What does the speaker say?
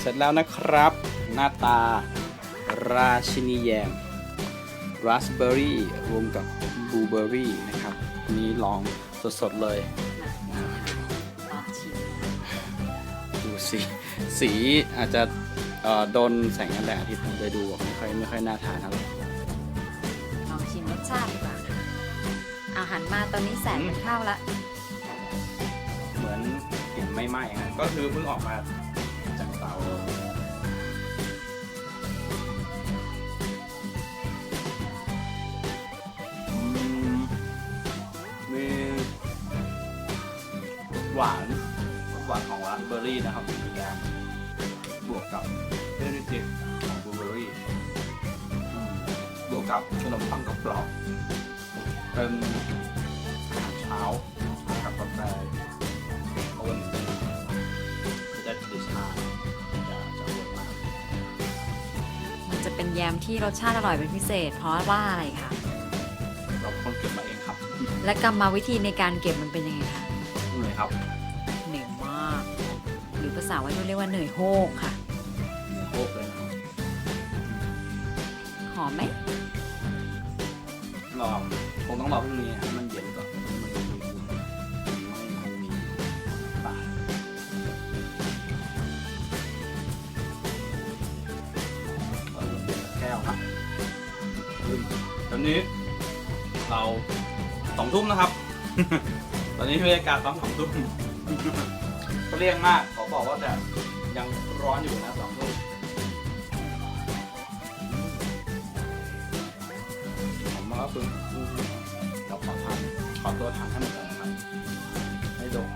เสร็จแล้วนะครับ หน้าตา ราชินีแยมราสเบอร์รี่รวมกับบลูเบอร์รี่นะครับอันนี้ลองสดๆเลยลองชิมดูสีสีอาจจะเอ่อโดนแสงแดดอาทิตย์ผมเลยดูไม่ค่อยไม่ค่อยน่าทานเท่าไหร่ลองชิมรสชาติดีกว่าค่ะเอาหันมาตอนนี้แสงมันเข้าละ เหมือนกลิ่นไม่ไหม้ฮะก็คือเพิ่งออกมา จากเตามีหวานหวานของร้านเบอร์รี่นะครับสีแดงบวกกับเบอร์รี่จิบของบลูเบอร์รี่บวกกับขนมปังกรอบเป็นอาหารเช้า จะเป็นแยมที่รสชาติอร่อยเป็นพิเศษ เพราะว่าอะไรคะเราเป็นคนเก็บมาเองครับและกรรมวิธีในการเก็บมันเป็นยังไงคะนี่เลยครับเหนื่อยมาก หรือภาษาวัยรุ่นเรียกว่าเหนื่อยโฮกค่ะเนื้อโคกเลยนะครับหอมไหมรอคงต้องรอพรุ่งนี้ให้มันเย็นก่อน มตอนนี้ เราสองทุ่มนะครับ ตอนนี้บรรยากาศตอนสองทุ่มก็เรียงมากขอบอกว่าแต่ยังร้อนอยู่นะสองทุ่มผมว่าคุณเราขอทานขอตัวทานให้หมดก่อนนะครับให้ดม